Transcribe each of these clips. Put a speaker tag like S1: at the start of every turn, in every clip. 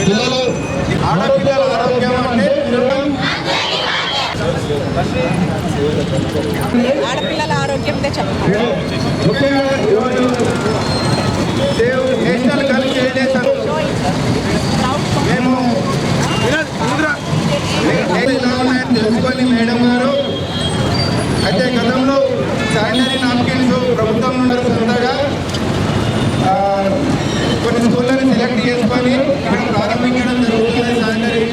S1: పిల్లలు ఆడపిల్లల ఆరోగ్యం అంటే
S2: ఆడపిల్లల
S1: ఆరోగ్యం సేవ్ నేషనల్ గర్ల్ చేశారు మేము ఎలా తెలుసుకొని మేడం గారు అయితే గతంలో శానిటరీ నాప్కిన్స్ ప్రభుత్వం నుండి సొంతగా ఆ, కొన్ని స్కూళ్ళని సెలెక్ట్ చేసుకొని ఇక్కడ ప్రారంభించడం జరుగుతుంది శానిటరీ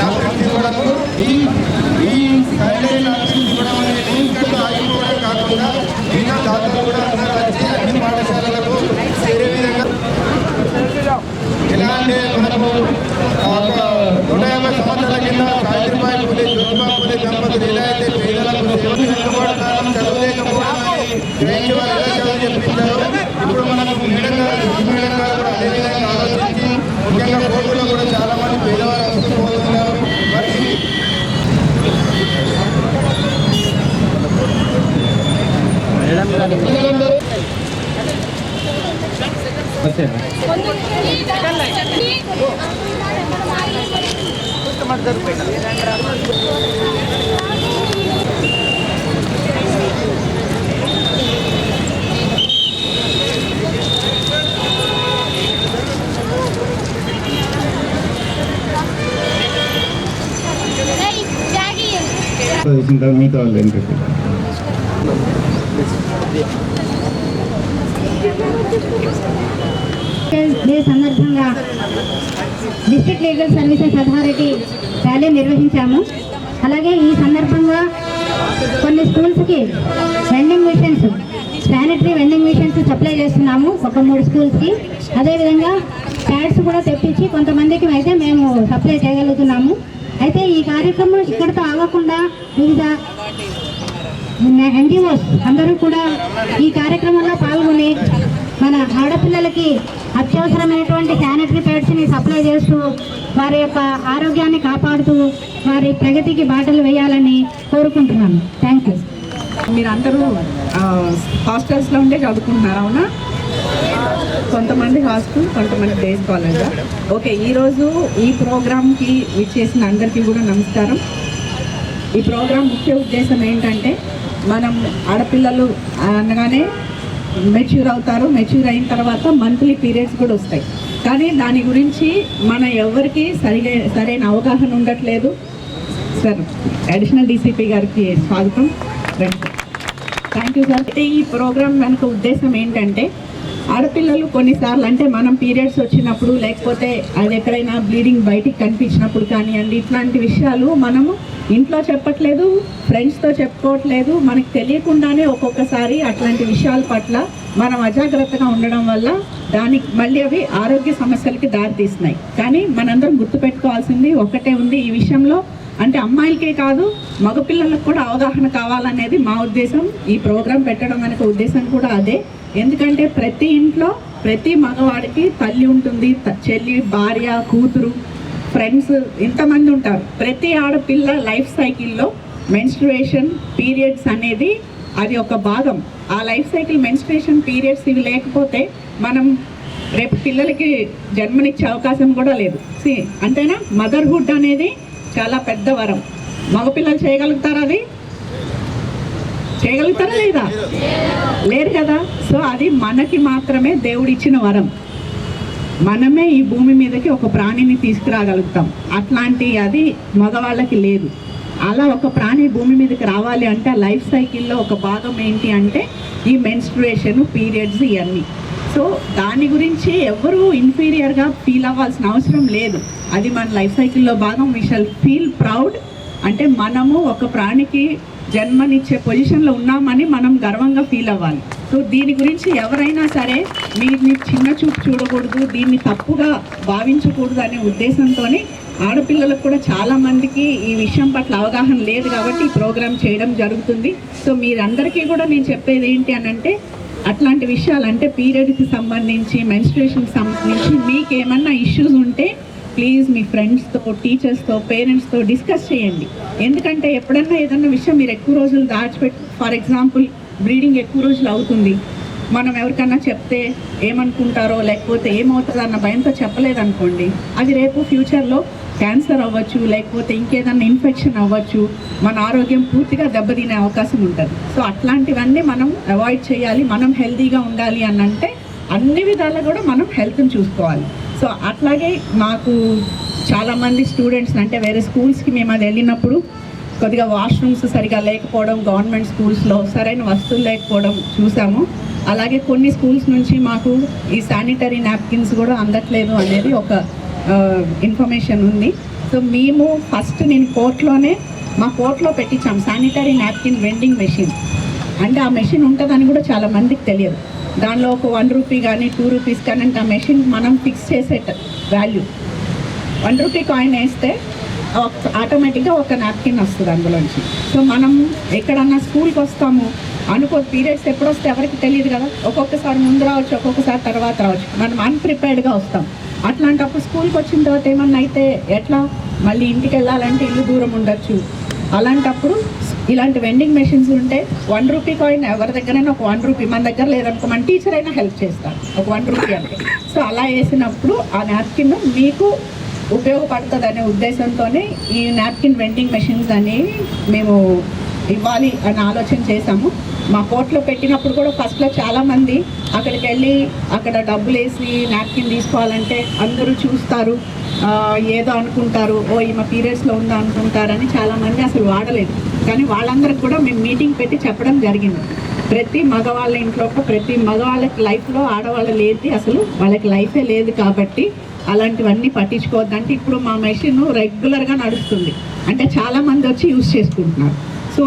S1: నాప్కిన్స్ ఇవ్వడం ఈ ఈ శానిటరీ నాప్కిన్స్ ఇవ్వడం అనేది ఇక్కడ ఆగిపోవడం కాకుండా మిగతా దాతలు కూడా అందరూ వచ్చి అన్ని పాఠశాలలకు చేరే విధంగా ఎలా అంటే మనకు ఒక నూట యాభై సంవత్సరాల కింద సావిత్రిబాయి పులి జ్యోతిబా పులి దంపతులు ఎలా అయితే పేదలకు సేవలు చదువుకోవడం కారణం చదవలేకపోవడం అని గ్రహించి వాళ్ళు ఎలా చదువు చెప్పించారు ఇప్పుడు మనకు మేడం గారు ఈ మేడం గారు కూడా అదే విధంగా ఆలోచించి ముఖ్యంగా కోర్టులో కూడా చాలా మంది పేదవారు వస్తుపోతున్నారు మరి
S3: చేసిన తర్వాత మిగతా వాళ్ళు ఏంటంటే
S4: డే సందర్భంగా district legal services authority rally నిర్వహించాము. అలాగే ఈ సందర్భంగా కొన్ని స్కూల్స్కి vending machines sanitary vending machines supply చేస్తున్నాము ఒక మూడు స్కూల్స్కి. అదేవిధంగా ప్యాడ్స్ కూడా తెప్పించి కొంతమందికి అయితే మేము సప్లై చేయగలుగుతున్నాము. అయితే ఈ కార్యక్రమం ఇక్కడితో ఆగకుండా వివిధ ఎన్జిఓస్ అందరూ కూడా ఈ కార్యక్రమంలో పాల్గొని మన ఆడపిల్లలకి అత్యవసరమైనటువంటి శానిటరీ ప్యాడ్స్ని సప్లై చేస్తూ వారి యొక్క ఆరోగ్యాన్ని కాపాడుతూ వారి ప్రగతికి బాటలు వేయాలని కోరుకుంటున్నాను. Thank you.
S2: మీరు అందరూ హాస్టల్స్లో ఉండే చదువుకుంటున్నారు అవునా? కొంతమంది హాస్టల్ కొంతమంది డేస్ కాలేజ్ ఓకే ఈరోజు ఈ ప్రోగ్రామ్కి విచ్చేసిన అందరికీ కూడా నమస్కారం. ఈ ప్రోగ్రాం ముఖ్య ఉద్దేశం ఏంటంటే మనం ఆడపిల్లలు అనగానే మెచ్యూర్ అవుతారు మెచ్యూర్ అయిన తర్వాత మంత్లీ పీరియడ్స్ కూడా వస్తాయి. కానీ దాని గురించి మన ఎవరికి సరిగా సరైన అవగాహన ఉండట్లేదు. సార్ అడిషనల్ డీసీపీ గారికి స్వాగతం. థ్యాంక్ యూ సార్ అయితే ఈ ప్రోగ్రాం వెనుక ఉద్దేశం ఏంటంటే ఆడపిల్లలు కొన్నిసార్లు అంటే మనం పీరియడ్స్ వచ్చినప్పుడు లేకపోతే అది ఎక్కడైనా బ్లీడింగ్ బయటికి కనిపించినప్పుడు కానివ్వండి ఇట్లాంటి విషయాలు మనము ఇంట్లో చెప్పట్లేదు ఫ్రెండ్స్తో చెప్పుకోవట్లేదు మనకు తెలియకుండానే ఒక్కొక్కసారి అట్లాంటి విషయాల పట్ల మనం అజాగ్రత్తగా ఉండడం వల్ల దానికి మళ్ళీ అవి ఆరోగ్య సమస్యలకి దారితీస్తున్నాయి. కానీ మనందరం గుర్తుపెట్టుకోవాల్సింది ఒకటే ఉంది ఈ విషయంలో అంటే అమ్మాయిలకే కాదు మగపిల్లలకు కూడా అవగాహన కావాలనేది మా ఉద్దేశం. ఈ ప్రోగ్రాం పెట్టడం వెనక ఉద్దేశం కూడా అదే. ఎందుకంటే ప్రతి ఇంట్లో ప్రతి మగవాడికి తల్లి ఉంటుంది త- చెల్లి భార్య కూతురు ఫ్రెండ్స్ ఇంతమంది ఉంటారు. ప్రతి ఆడపిల్ల లైఫ్ సైకిల్లో మెన్స్ట్రుయేషన్ పీరియడ్స్ అనేది అది ఒక భాగం. ఆ లైఫ్ సైకిల్ మెన్స్ట్రుయేషన్ పీరియడ్స్ ఇవి లేకపోతే మనం రేపు పిల్లలకి జన్మనిచ్చే అవకాశం కూడా లేదు. సి అంతేనా? మదర్హుడ్ అనేది చాలా పెద్ద వరం. మగపిల్లలు చేయగలుగుతారా అది? చేయగలుగుతారా లేదా? లేరు కదా. సో అది మనకి మాత్రమే దేవుడిచ్చిన వరం. మనమే ఈ భూమి మీదకి ఒక ప్రాణిని తీసుకురాగలుగుతాం. అట్లాంటి అది మగవాళ్ళకి లేదు. అలా ఒక ప్రాణి భూమి మీదకి రావాలి అంటే లైఫ్ సైకిల్లో ఒక భాగం ఏంటి అంటే ఈ మెన్స్ట్రుయేషన్ పీరియడ్స్ ఇవన్నీ సో దాని గురించి ఎవరు ఇన్ఫీరియర్గా ఫీల్ అవ్వాల్సిన అవసరం లేదు. అది మన లైఫ్ సైకిల్లో భాగం. వీ షల్ ఫీల్ ప్రౌడ్ అంటే మనము ఒక ప్రాణికి జన్మనిచ్చే పొజిషన్లో ఉన్నామని మనం గర్వంగా ఫీల్ అవ్వాలి. సో దీని గురించి ఎవరైనా సరే మీరు చిన్న చూపు చూడకూడదు దీన్ని తప్పుగా భావించకూడదు అనే ఉద్దేశంతోనే ఆడపిల్లలకు కూడా చాలా మందికి ఈ విషయం పట్ల అవగాహన లేదు కాబట్టి ఈ ప్రోగ్రామ్ చేయడం జరుగుతుంది. సో మీరందరికీ కూడా నేను చెప్పేది ఏంటి అని అంటే అట్లాంటి విషయాలు అంటే పీరియడ్కి సంబంధించి మెన్స్ట్రేషన్కి సంబంధించి మీకు ఏమన్నా ఇష్యూస్ ఉంటే ప్లీజ్ మీ ఫ్రెండ్స్తో టీచర్స్తో పేరెంట్స్తో డిస్కస్ చేయండి. ఎందుకంటే ఎప్పుడన్నా ఏదన్నా విషయం మీరు ఎక్కువ రోజులు దాచిపెట్టి ఫర్ ఎగ్జాంపుల్ బ్రీడింగ్ ఎక్కువ రోజులు అవుతుంది. మనం ఎవరికన్నా చెప్తే ఏమనుకుంటారో లేకపోతే ఏమవుతుందో అన్న భయంతో చెప్పలేదనుకోండి. అది రేపు ఫ్యూచర్లో క్యాన్సర్ అవ్వచ్చు లేకపోతే ఇంకేదన్నా ఇన్ఫెక్షన్ అవ్వచ్చు మన ఆరోగ్యం పూర్తిగా దెబ్బతినే అవకాశం ఉంటుంది. సో అట్లాంటివన్నీ మనం అవాయిడ్ చేయాలి మనం హెల్తీగా ఉండాలి అని అంటే అన్ని విధాలా కూడా మనం హెల్త్ని చూసుకోవాలి. సో అట్లాగే మాకు చాలామంది స్టూడెంట్స్ అంటే వేరే స్కూల్స్కి మేము అది వెళ్ళినప్పుడు కొద్దిగా వాష్రూమ్స్ సరిగా లేకపోవడం గవర్నమెంట్ స్కూల్స్లో సరైన వస్తువులు లేకపోవడం చూసాము. అలాగే కొన్ని స్కూల్స్ నుంచి మాకు ఈ శానిటరీ నాప్కిన్స్ కూడా అందట్లేదు అనేది ఒక ఇన్ఫర్మేషన్ ఉంది. సో మేము ఫస్ట్ నేను కోర్టులోనే మా కోర్టులో పెట్టించాం. శానిటరీ నాప్కిన్ వెండింగ్ మెషిన్ అంటే ఆ మెషిన్ ఉంటుందని కూడా చాలా మందికి తెలియదు. దానిలో ఒక వన్ రూపీ కానీ టూ రూపీస్ కానీ అంటే ఆ మెషిన్ మనం ఫిక్స్ చేసే వాల్యూ వన్ రూపీ కాయిన్ వేస్తే ఆటోమేటిక్గా ఒక నాప్కిన్ వస్తుంది అందులోంచి. సో మనం ఎక్కడన్నా స్కూల్కి వస్తాము అనుకో పీరియడ్స్ ఎప్పుడు వస్తే ఎవరికి తెలియదు కదా. ఒక్కొక్కసారి ముందు రావచ్చు ఒక్కొక్కసారి తర్వాత రావచ్చు. మనం అన్ప్రిపేర్డ్గా వస్తాం. అట్లాంటప్పుడు స్కూల్కి వచ్చిన తర్వాత ఏమన్నా అయితే ఎట్లా? మళ్ళీ ఇంటికి వెళ్ళాలంటే ఇల్లు దూరం ఉండొచ్చు. అలాంటప్పుడు ఇలాంటి వెండింగ్ మెషిన్స్ ఉంటే వన్ రూపీ కాయిన్ ఎవరి దగ్గరైనా ఒక వన్ రూపీ మన దగ్గర లేదనుకో మన టీచర్ అయినా హెల్ప్ చేస్తారు. ఒక వన్ రూపీ అంటే సో అలా వేసినప్పుడు ఆ నాప్కిన్ మీకు ఉపయోగపడుతుంది అనే ఉద్దేశంతోనే ఈ నాప్కిన్ వెండింగ్ మెషిన్స్ అనేవి మేము ఇవ్వాలి అని ఆలోచన చేశాము. మా కోర్టులో పెట్టినప్పుడు కూడా ఫస్ట్లో చాలామంది అక్కడికి వెళ్ళి అక్కడ డబ్బులు వేసి నాప్కిన్ తీసుకోవాలంటే అందరూ చూస్తారు. ఏదో అనుకుంటారు. ఓ ఈమె పీరియడ్స్లో ఉందా అనుకుంటారని చాలామంది అసలు వాడలేదు. కానీ వాళ్ళందరికి కూడా మేము మీటింగ్ పెట్టి చెప్పడం జరిగింది. ప్రతి మగవాళ్ళ ఇంట్లో ప్రతి మగవాళ్ళకి లైఫ్లో ఆడవాళ్ళ లేదు అసలు వాళ్ళకి లైఫే లేదు కాబట్టి అలాంటివన్నీ పట్టించుకోవద్దంటే ఇప్పుడు మా మెషిన్ రెగ్యులర్గా నడుస్తుంది. అంటే చాలామంది వచ్చి యూస్ చేసుకుంటున్నారు. సో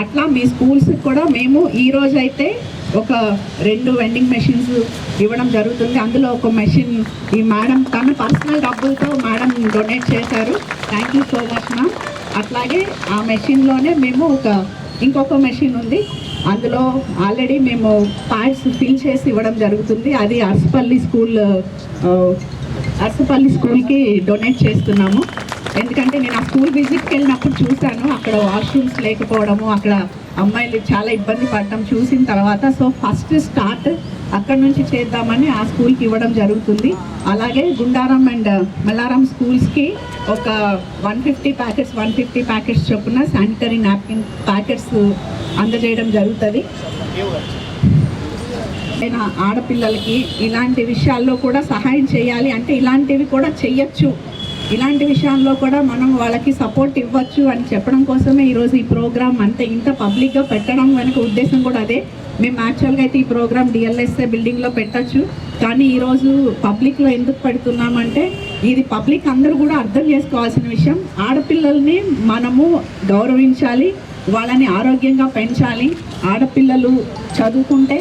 S2: అట్లా మీ స్కూల్స్కి కూడా మేము ఈ అయితే ఒక రెండు వెండింగ్ మెషిన్స్ ఇవ్వడం జరుగుతుంది. అందులో ఒక మెషిన్ ఈ మేడం తన పర్సనల్ డబ్బులతో మేడం డొనేట్ చేశారు. Thank you so much ma'am అట్లాగే ఆ మెషిన్లోనే మేము ఒక ఇంకొక మెషిన్ ఉంది. అందులో ఆల్రెడీ మేము ప్యాడ్స్ ఫిల్ చేసి ఇవ్వడం జరుగుతుంది. అది అరసపల్లి స్కూల్ అరసపల్లి స్కూల్కి డొనేట్ చేస్తున్నాము. ఎందుకంటే నేను ఆ స్కూల్ విజిట్కి వెళ్ళినప్పుడు చూశాను. అక్కడ వాష్రూమ్స్ లేకపోవడము అక్కడ అమ్మాయిలు చాలా ఇబ్బంది పడటం చూసిన తర్వాత సో ఫస్ట్ స్టార్ట్ అక్కడ నుంచి చేద్దామని ఆ స్కూల్కి ఇవ్వడం జరుగుతుంది. అలాగే గుండారం అండ్ మల్లారం స్కూల్స్కి ఒక one fifty packets one fifty packets చొప్పున శానిటరీ నాప్కిన్ ప్యాకెట్స్ అందజేయడం జరుగుతుంది. అయిన ఆడపిల్లలకి ఇలాంటి విషయాల్లో కూడా సహాయం చేయాలి. అంటే ఇలాంటివి కూడా చెయ్యొచ్చు. ఇలాంటి విషయాల్లో కూడా మనం వాళ్ళకి సపోర్ట్ ఇవ్వచ్చు అని చెప్పడం కోసమే ఈరోజు ఈ ప్రోగ్రామ్ అంత ఇంత పబ్లిక్గా పెట్టడం వెనక ఉద్దేశం కూడా అదే. మేము యాక్చువల్గా అయితే ఈ ప్రోగ్రామ్ డిఎల్ఎస్ఏ బిల్డింగ్లో పెట్టచ్చు. కానీ ఈరోజు పబ్లిక్లో ఎందుకు పెడుతున్నామంటే ఇది పబ్లిక్ అందరూ కూడా అర్థం చేసుకోవాల్సిన విషయం. ఆడపిల్లల్ని మనము గౌరవించాలి వాళ్ళని ఆరోగ్యంగా పెంచాలి. ఆడపిల్లలు చదువుకుంటే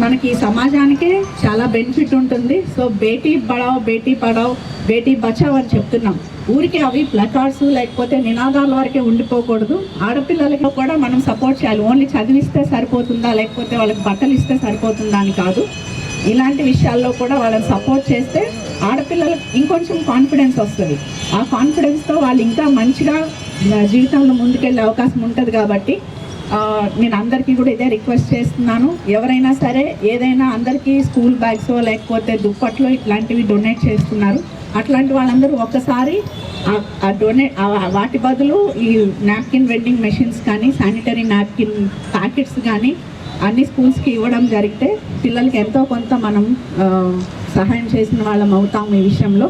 S2: మనకి ఈ సమాజానికే చాలా బెనిఫిట్ ఉంటుంది. సో బేటీ పడావ్ బేటీ పడావ్ బేటీ బచావ్ అని చెప్తున్నాం. ఊరికే అవి ప్లకార్డ్స్ లేకపోతే నినాదాల వరకే ఉండిపోకూడదు. ఆడపిల్లలకి కూడా మనం సపోర్ట్ చేయాలి. ఓన్లీ చదివిస్తే సరిపోతుందా లేకపోతే వాళ్ళకి బట్టలు ఇస్తే సరిపోతుందా అని కాదు. ఇలాంటి విషయాల్లో కూడా వాళ్ళని సపోర్ట్ చేస్తే ఆడపిల్లలకు ఇంకొంచెం కాన్ఫిడెన్స్ వస్తుంది. ఆ కాన్ఫిడెన్స్తో వాళ్ళు ఇంకా మంచిగా జీవితంలో ముందుకెళ్ళే అవకాశం ఉంటుంది కాబట్టి నేను అందరికీ కూడా ఇదే రిక్వెస్ట్ చేస్తున్నాను. ఎవరైనా సరే ఏదైనా అందరికీ స్కూల్ బ్యాగ్స్ లేకపోతే దుప్పట్లు ఇట్లాంటివి డొనేట్ చేస్తున్నారు. అట్లాంటి వాళ్ళందరూ ఒక్కసారి ఆ- డొనేట్ వాటి బదులు ఈ నాప్కిన్ వెండింగ్ మెషిన్స్ కానీ శానిటరీ నాప్కిన్ ప్యాకెట్స్ కానీ అన్ని స్కూల్స్కి ఇవ్వడం జరిగితే పిల్లలకి ఎంతో కొంత మనం సహాయం చేసిన వాళ్ళం అవుతాం ఈ విషయంలో.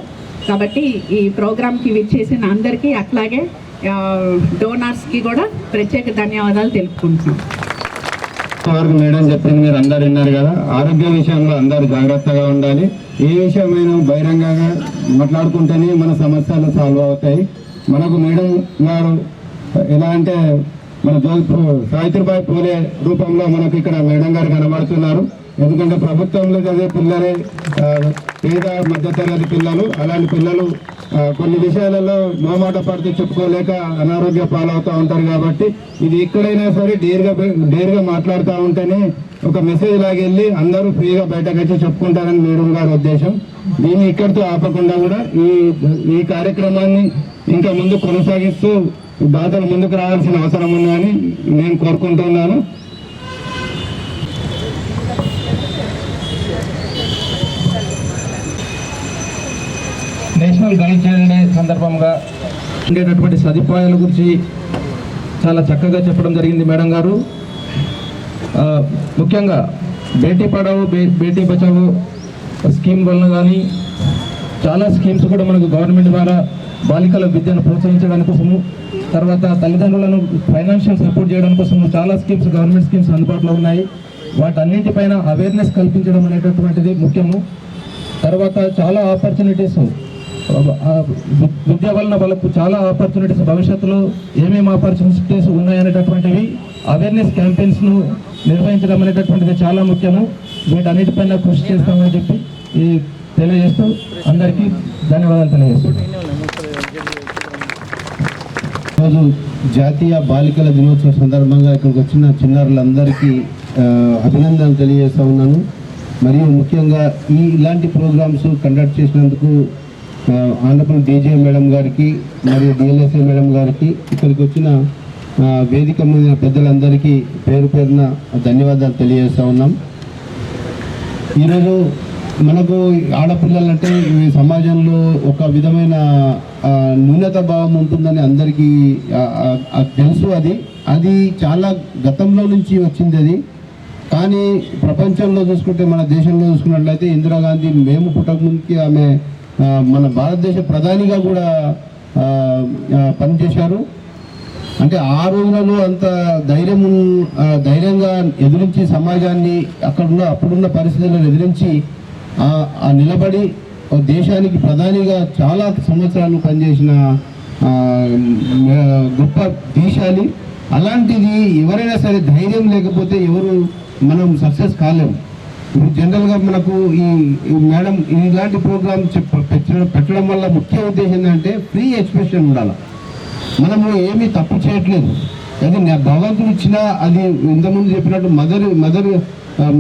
S2: కాబట్టి ఈ ప్రోగ్రామ్కి విచ్చేసిన అందరికీ అట్లాగే డోనర్స్కి కూడా ప్రత్యేక ధన్యవాదాలు తెలుపుకుంటున్నాం.
S3: వరకు మేడం చెప్పింది మీరు అందరు విన్నారు కదా. ఆరోగ్య విషయంలో అందరూ జాగ్రత్తగా ఉండాలి. ఏ విషయమైనా బహిరంగంగా మాట్లాడుకుంటేనే మన సమస్యలు సాల్వ్ అవుతాయి. మనకు మేడం గారు ఎలా అంటే మన జోధ్పూర్ సావిత్రిబాయి పూలే రూపంలో మనకు ఇక్కడ మేడం గారు కనబడుతున్నారు. ఎందుకంటే ప్రభుత్వంలో చదివే పిల్లలే పేద మధ్యతరగతి పిల్లలు అలాంటి పిల్లలు కొన్ని విషయాలలో మోమాట పడితే చెప్పుకోలేక అనారోగ్య పాలవుతూ ఉంటారు కాబట్టి ఇది ఎక్కడైనా సరే డేర్గా డేర్గా మాట్లాడుతూ ఉంటేనే ఒక మెసేజ్ లాగెళ్ళి అందరూ ఫ్రీగా బయటకు వచ్చి చెప్పుకుంటారని మేడం గారి ఉద్దేశం. దీన్ని ఇక్కడితో ఆపకుండా కూడా ఈ ఈ కార్యక్రమాన్ని ఇంకా ముందు కొనసాగిస్తూ బాధలు ముందుకు రావాల్సిన అవసరం ఉందని నేను కోరుకుంటున్నాను.
S5: నేషనల్ గైడ్ సందర్భంగా ఉండేటటువంటి సదుపాయాల గురించి చాలా చక్కగా చెప్పడం జరిగింది మేడం గారు. ముఖ్యంగా బేటీ పడావో బే బేటీ బచావో స్కీమ్ వలన కానీ చాలా స్కీమ్స్ కూడా మనకు గవర్నమెంట్ ద్వారా బాలికల విద్యను ప్రోత్సహించడానికి కోసము తర్వాత తల్లిదండ్రులను ఫైనాన్షియల్ సపోర్ట్ చేయడం కోసము చాలా స్కీమ్స్ గవర్నమెంట్ స్కీమ్స్ అందుబాటులో ఉన్నాయి. వాటన్నింటిపైన అవేర్నెస్ కల్పించడం అనేటటువంటిది ముఖ్యము. తర్వాత చాలా ఆపర్చునిటీస్ విద్య వలన వాళ్ళకు చాలా ఆపర్చునిటీస్ భవిష్యత్తులో ఏమేమి ఆపర్చునిటీస్ ఉన్నాయనేటటువంటివి అవేర్నెస్ క్యాంపెయిన్స్ను నిర్వహించడం అనేటటువంటిది చాలా ముఖ్యము. వీటన్నిటిపైన కృషి చేస్తామని చెప్పి ఈ తెలియజేస్తూ అందరికీ ధన్యవాదాలు తెలియజేస్తున్నాను.
S6: రోజు జాతీయ బాలికల దినోత్సవ సందర్భంగా ఇక్కడికి వచ్చిన చిన్నారులందరికీ అభినందనలు తెలియజేస్తా ఉన్నాను. మరియు ముఖ్యంగా ఈ ఇలాంటి ప్రోగ్రామ్స్ కండక్ట్ చేసినందుకు ఆంధ్రప్రదేశ్ డీజే మేడం గారికి మరియు డిఎల్ఎస్ఏ మేడం గారికి ఇక్కడికి వచ్చిన వేదిక ముందిన పెద్దలందరికీ పేరు పేరున ధన్యవాదాలు తెలియజేస్తా ఉన్నాం. ఈరోజు మనకు ఆడపిల్లలంటే ఈ సమాజంలో ఒక విధమైన న్యూనత భావం ఉంటుందని అందరికీ తెలుసు అది. అది చాలా గతంలో నుంచి వచ్చింది అది. కానీ ప్రపంచంలో చూసుకుంటే మన దేశంలో చూసుకున్నట్లయితే ఇందిరాగాంధీ మేము పుట్టకముందుకి ఆమె మన భారతదేశ ప్రధానిగా కూడా పనిచేశారు. అంటే ఆ రోజులలో అంత ధైర్యం ధైర్యంగా ఎదిరించి సమాజాన్ని అక్కడున్న అప్పుడున్న పరిస్థితులను ఎదిరించి ఆ నిలబడి దేశానికి ప్రధానిగా చాలా సంవత్సరాలు పనిచేసిన గొప్ప దేశాలి. అలాంటిది ఎవరైనా సరే ధైర్యం లేకపోతే ఎవరు మనం సక్సెస్ కాలేము. ఇప్పుడు జనరల్గా మనకు ఈ మేడం ఇలాంటి ప్రోగ్రామ్ పెట్టడం పెట్టడం వల్ల ముఖ్య ఉద్దేశం ఏంటంటే ఫ్రీ ఎక్స్ప్రెషన్ ఉండాలి. మనము ఏమీ తప్పు చేయట్లేదు. అది నా భగవంతుడు ఇచ్చిన అది ఇంతకుముందు చెప్పినట్టు మదర్ మదర్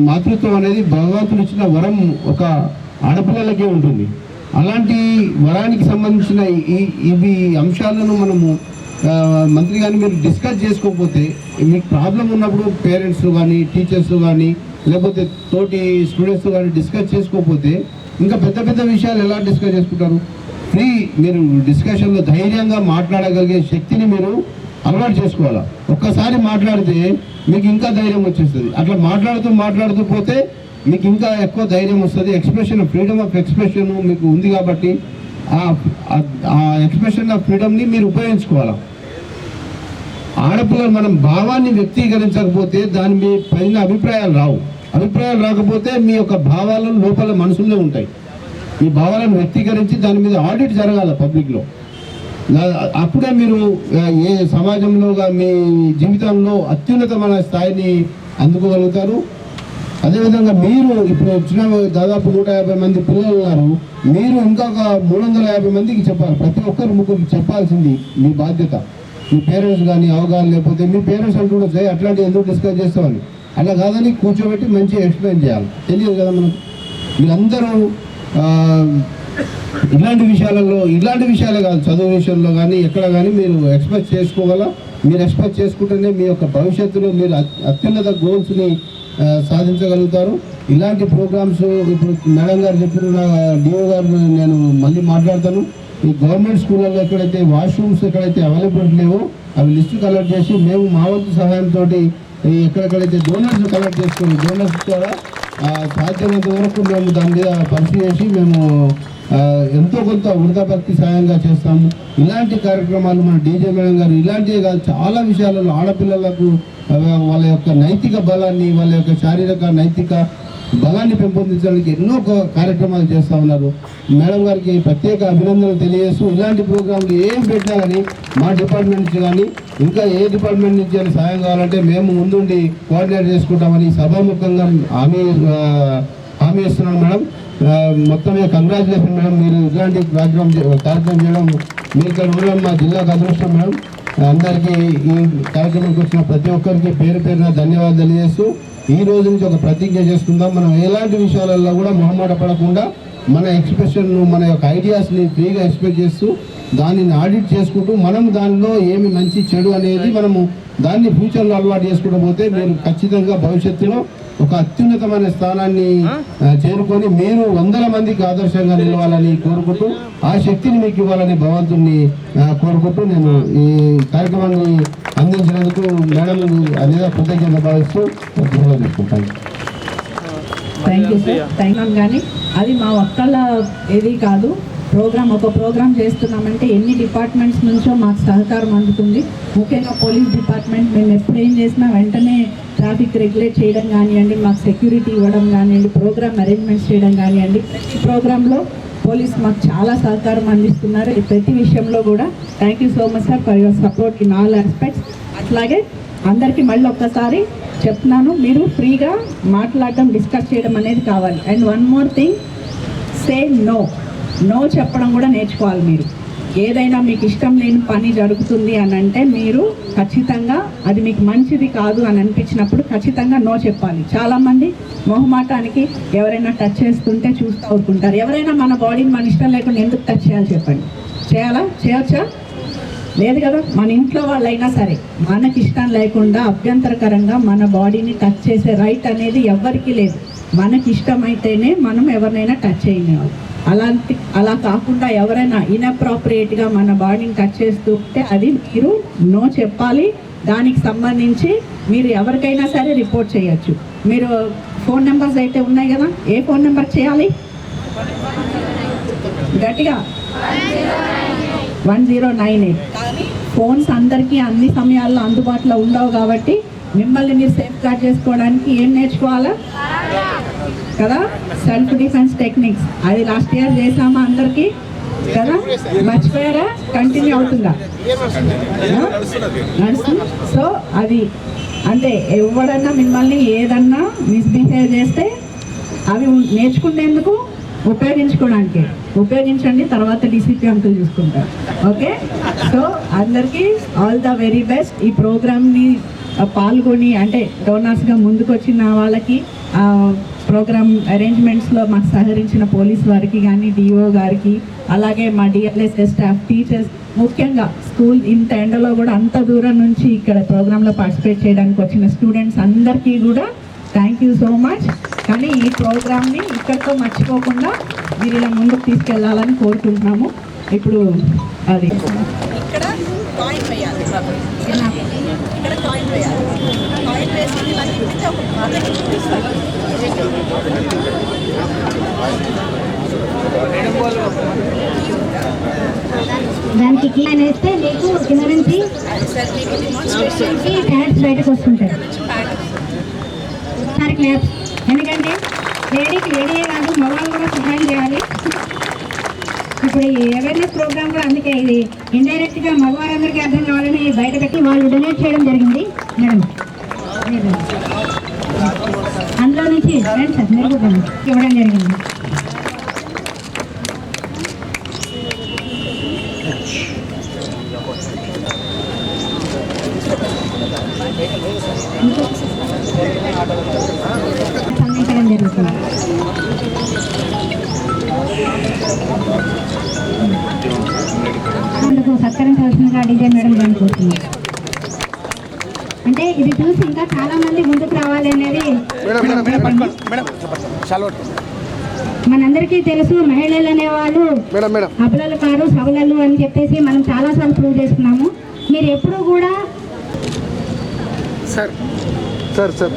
S6: మాతృత్వం అనేది భగవంతుడు ఇచ్చిన వరం ఒక ఆడపిల్లలకే ఉంటుంది. అలాంటి వరానికి సంబంధించిన ఈ ఇవి అంశాలను మనము మంత్రి కానీ మీరు డిస్కస్ చేసుకోకపోతే మీకు ప్రాబ్లం ఉన్నప్పుడు పేరెంట్స్ కానీ టీచర్స్ కానీ లేకపోతే తోటి స్టూడెంట్స్ కానీ డిస్కస్ చేసుకోకపోతే ఇంకా పెద్ద పెద్ద విషయాలు ఎలా డిస్కస్ చేసుకుంటారు? ఫ్రీ మీరు డిస్కషన్లో ధైర్యంగా మాట్లాడగలిగే శక్తిని మీరు అలవాటు చేసుకోవాలా? ఒక్కసారి మాట్లాడితే మీకు ఇంకా ధైర్యం వచ్చేస్తుంది. అట్లా మాట్లాడుతూ మాట్లాడుతూ పోతే మీకు ఇంకా ఎక్కువ ధైర్యం వస్తుంది. ఎక్స్ప్రెషన్ ఫ్రీడమ్ ఆఫ్ ఎక్స్ప్రెషన్ మీకు ఉంది కాబట్టి ఆ- ఆ- ఎక్స్ప్రెషన్ ఆఫ్ ఫ్రీడమ్ని మీరు ఉపయోగించుకోవాలా? ఆడపిల్లలు మనం భావాన్ని వ్యక్తీకరించకపోతే దాని మీ పైన అభిప్రాయాలు రావు. అభిప్రాయాలు రాకపోతే మీ యొక్క భావాలను లోపల మనసులో ఉంటాయి. మీ భావాలను వ్యక్తీకరించి దాని మీద ఆడిట్ జరగాల పబ్లిక్లో. అప్పుడే మీరు ఏ సమాజంలోగా మీ జీవితంలో అత్యున్నతమైన స్థాయిని అందుకోగలుగుతారు. అదేవిధంగా మీరు ఇప్పుడు వచ్చిన దాదాపు నూట యాభై మంది పిల్లలు ఉన్నారు. మీరు ఇంకొక మూడు వందల యాభై మందికి చెప్పాలి. ప్రతి ఒక్కరు ముగ్గురికి చెప్పాల్సింది మీ బాధ్యత. మీ పేరెంట్స్ కానీ అవగాహన లేకపోతే మీ పేరెంట్స్ అంటూ కూడా అట్లాంటివి ఎందుకు డిస్కస్ చేస్తామని అలా కాదని కూర్చోబెట్టి మంచిగా ఎక్స్ప్లెయిన్ చేయాలి. తెలియదు కదా మనకు. మీరందరూ ఇలాంటి విషయాలలో ఇలాంటి విషయాలే కాదు చదువు విషయంలో కానీ ఎక్కడ కానీ మీరు ఎక్స్పెక్ట్ చేసుకోగల మీరు ఎక్స్పెక్ట్ చేసుకుంటేనే మీ యొక్క భవిష్యత్తులో మీరు అత్యున్నత గోల్స్ని సాధించగలుగుతారు. ఇలాంటి ప్రోగ్రామ్స్ ఇప్పుడు మేడం గారు చెప్పిన డిఓ గారు నేను మళ్ళీ మాట్లాడతాను. ఈ గవర్నమెంట్ స్కూళ్ళల్లో ఎక్కడైతే వాష్రూమ్స్ ఎక్కడైతే అవైలబుల్ లేవో అవి లిస్టు కలెక్ట్ చేసి మేము మా వంతు సహాయంతో ఎక్కడెక్కడైతే డోనర్స్ కలెక్ట్ చేసుకుని డోనర్స్ ద్వారా ఆ, సాధ్యమైనంత వరకు మేము దాని మీద పరిశీలించి మేము ఎంతో కొంత వృధభక్తి సాయంగా చేస్తాము. ఇలాంటి కార్యక్రమాలు మన డీజే మేడం గారు ఇలాంటివి కాదు చాలా విషయాలలో ఆడపిల్లలకు వాళ్ళ యొక్క నైతిక బలాన్ని వాళ్ళ యొక్క శారీరక నైతిక బలాన్ని పెంపొందించడానికి ఎన్నో కార్యక్రమాలు చేస్తూ ఉన్నారు. మేడం గారికి ప్రత్యేక అభినందనలు తెలియజేస్తూ ఇలాంటి ప్రోగ్రాంలు ఏం పెట్టినా కానీ మా డిపార్ట్మెంట్ నుంచి కానీ ఇంకా ఏ డిపార్ట్మెంట్ నుంచి అని సాయం కావాలంటే మేము ముందుండి కోఆర్డినేట్ చేసుకుంటామని సభాముఖంగా హామీ హామీ ఇస్తున్నాను మేడం. మొత్తం మీద కంగ్రాచులేషన్ మేడం. మీరు ఇలాంటి కార్యక్రమం కార్యక్రమం చేయడం మీరు ఇక్కడ ఉండడం మా జిల్లాకు అదృష్టం మేడం. అందరికీ ఈ కార్యక్రమానికి వచ్చిన ప్రతి ఒక్కరికి పేరు పేరున ధన్యవాదాలు తెలియజేస్తూ ఈ రోజు నుంచి ఒక ప్రతిజ్ఞ చేసుకుందాం. మనం ఎలాంటి విషయాలలో కూడా మొహమాట పడకుండా మన ఎక్స్ప్రెషన్ మన యొక్క ఐడియాస్ని ఫ్రీగా ఎక్స్ప్రెస్ చేస్తూ దానిని ఆడిట్ చేసుకుంటూ మనం దానిలో ఏమి మంచి చెడు అనేది మనము దాన్ని ఫ్యూచర్లో అలవాటు చేసుకుంటూ పోతే మీరు ఖచ్చితంగా భవిష్యత్తులో ఒక అత్యున్నతమైన స్థానాన్ని చేరుకొని మీరు వందల మందికి ఆదర్శంగా నిలవాలని కోరుకుంటూ ఆ శక్తిని మీకు ఇవ్వాలని భగవంతుని ఆ, కోరుకుంటూ నేను ఈ కార్యక్రమాన్ని అందించినందుకు మేడం అనేది కృతజ్ఞత భావిస్తూ తీసుకుంటాను
S2: thank you sir thank you కానీ అది మా ఒక్కళ్ళ ఏది కాదు. ప్రోగ్రామ్ ఒక ప్రోగ్రామ్ చేస్తున్నామంటే ఎన్ని డిపార్ట్మెంట్స్ నుంచో మాకు సహకారం అందుతుంది. ముఖ్యంగా పోలీస్ డిపార్ట్మెంట్ మేము ఎప్పుడు ఏం చేసినా వెంటనే ట్రాఫిక్ రెగ్యులేట్ చేయడం కానివ్వండి మాకు సెక్యూరిటీ ఇవ్వడం కానివ్వండి ప్రోగ్రామ్ అరేంజ్మెంట్స్ చేయడం కానివ్వండి. ఈ ప్రోగ్రాంలో పోలీస్ మాకు చాలా సహకారం అందిస్తున్నారు. ప్రతి విషయంలో కూడా thank you so much sir for your support in all aspects అట్లాగే అందరికీ మళ్ళీ ఒక్కసారి చెప్తున్నాను మీరు ఫ్రీగా మాట్లాడడం డిస్కస్ చేయడం అనేది కావాలి. And one more thing say no no చెప్పడం కూడా నేర్చుకోవాలి మీరు. ఏదైనా మీకు ఇష్టం లేని పని జరుగుతుంది అని అంటే మీరు ఖచ్చితంగా అది మీకు మంచిది కాదు అని అనిపించినప్పుడు ఖచ్చితంగా నో చెప్పాలి. చాలామంది మొహమాటానికి ఎవరైనా టచ్ చేస్తుంటే చూస్తూ ఊరుకుంటారు ఎవరైనా మన బాడీని మన ఇష్టం లేకుండా ఎందుకు టచ్ చేయాలి చెప్పండి. చేయాలా? చేయొచ్చా? లేదు కదా? మన ఇంట్లో వాళ్ళైనా సరే మనకి ఇష్టం లేకుండా అభ్యంతరకరంగా మన బాడీని టచ్ చేసే రైట్ అనేది ఎవ్వరికీ లేదు. మనకి ఇష్టమైతేనే మనం ఎవరినైనా టచ్ చేయనేవాళ్ళు అలాంటి అలా కాకుండా ఎవరైనా ఇన్అప్రాపరియేట్గా మన బాడీని టచ్ చేస్తూ ఉంటే అది మీరు నో చెప్పాలి. దానికి సంబంధించి మీరు ఎవరికైనా సరే రిపోర్ట్ చేయొచ్చు. మీరు ఫోన్ నెంబర్స్ అయితే ఉన్నాయి కదా ఏ ఫోన్ నెంబర్ చేయాలి? గట్టిగా. One zero nine eight. కానీ ఫోన్స్ అందరికీ అన్ని సమయాల్లో అందుబాటులో ఉండవు కాబట్టి మిమ్మల్ని మీరు సేఫ్ గార్డ్ చేసుకోవడానికి ఏం నేర్చుకోవాలా? కదా? సెల్ఫ్ డిఫెన్స్ టెక్నిక్స్ అది లాస్ట్ ఇయర్ చేసామా అందరికీ? కదా? మర్చిపోయారా? కంటిన్యూ అవుతుందా? నడుస్తుంది. సో అది అంటే ఎవడన్నా మిమ్మల్ని ఏదన్నా మిస్బిహేవ్ చేస్తే అవి నేర్చుకునేందుకు ఉపయోగించుకోవడానికి. ఉపయోగించండి తర్వాత డిసిపి అంకుల్ చూసుకుంటారు. ఓకే సో అందరికీ ఆల్ ద వెరీ బెస్ట్ ఈ ప్రోగ్రామ్ని పాల్గొని అంటే డోనర్స్గా ముందుకు వచ్చిన వాళ్ళకి ప్రోగ్రామ్ అరేంజ్మెంట్స్లో మాకు సహకరించిన పోలీస్ వారికి కానీ డిఓ గారికి అలాగే మా డిఎల్ఎస్ఎస్ స్టాఫ్ టీచర్స్ ముఖ్యంగా స్కూల్ ఇంత ఎండలో కూడా అంత దూరం నుంచి ఇక్కడ ప్రోగ్రాంలో పార్టిసిపేట్ చేయడానికి వచ్చిన స్టూడెంట్స్ అందరికీ కూడా థ్యాంక్ యూ సో మచ్ కానీ ఈ ప్రోగ్రామ్ని ఇక్కడితో మర్చిపోకుండా మీరు ఇలా ముందుకు తీసుకెళ్ళాలని కోరుకుంటున్నాము. ఇప్పుడు అది. ఇక్కడ కాయిన్ వేయాలి. ఇక్కడ కాయిన్ వేయాలి. ఇలా తిప్పితే ఒక
S4: దానికి క్లీన్ వేస్తే మీకు కింద నుంచి ప్యాడ్స్ బయటకు వస్తుంటాయి. ఒకసారి క్లాప్స్ ఎందుకంటే లేడీకి లేడీయే కాదు మగవాళ్ళు కూడా సహాయం చేయాలి. ఇప్పుడు ఈ అవేర్నెస్ ప్రోగ్రామ్ కూడా అందుకే ఇది. ఇండైరెక్ట్గా మగవారందరికీ అర్థం కావాలని బయట పెట్టి వాళ్ళు డొనేట్ చేయడం జరిగింది. మేడం లేదు. అందులో నుంచి రండి సార్ మీరు కూడా రండి. ఇవ్వడం జరిగింది అందించడం జరుగుతుంది సత్కరించవలసిందిగా డీజే మేడం గారిని కోరుతున్నాను. అంటే ఇది చూసి ఇంకా చాలా మంది ముందుకు రావాలి అనేది మనందరికీ తెలుసు మహిళలు అనేవాళ్ళు అబలలు కారు సబలలు అని చెప్పేసి మనం చాలా సార్లు ప్రూవ్ చేసుకున్నాము. మీరు ఎప్పుడు కూడా
S1: సార్ సార్ సార్.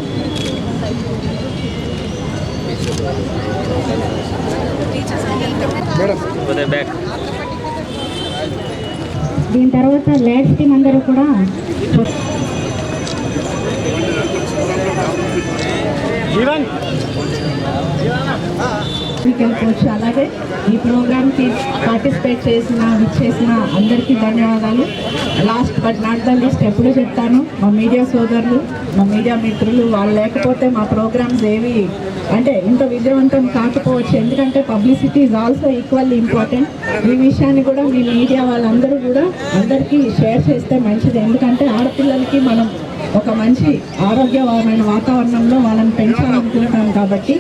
S4: దీని తర్వాత ల్యాడ్స్ టీం అందరూ కూడా
S2: వెళ్ళిపోవచ్చు అలాగే ఈ ప్రోగ్రామ్కి పార్టిసిపేట్ చేసిన విచ్చేసిన అందరికీ ధన్యవాదాలు. Last but not the list ఎప్పుడు చెప్తాను మా మీడియా సోదరులు మా మీడియా మిత్రులు వాళ్ళు లేకపోతే మా ప్రోగ్రామ్స్ ఏవి అంటే ఇంత విజయవంతం కాకపోవచ్చు. ఎందుకంటే publicity is also equally important ఈ విషయాన్ని కూడా మీ మీడియా వాళ్ళందరూ కూడా అందరికీ షేర్ చేస్తే మంచిది. ఎందుకంటే ఆడపిల్లలకి మనం ఒక మంచి ఆరోగ్యకరమైన వాతావరణంలో వాళ్ళని పెంచాలనుకుంటాం కాబట్టి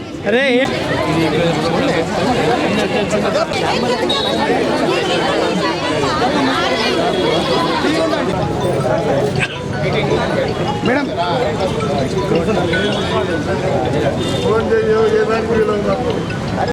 S1: మేడం.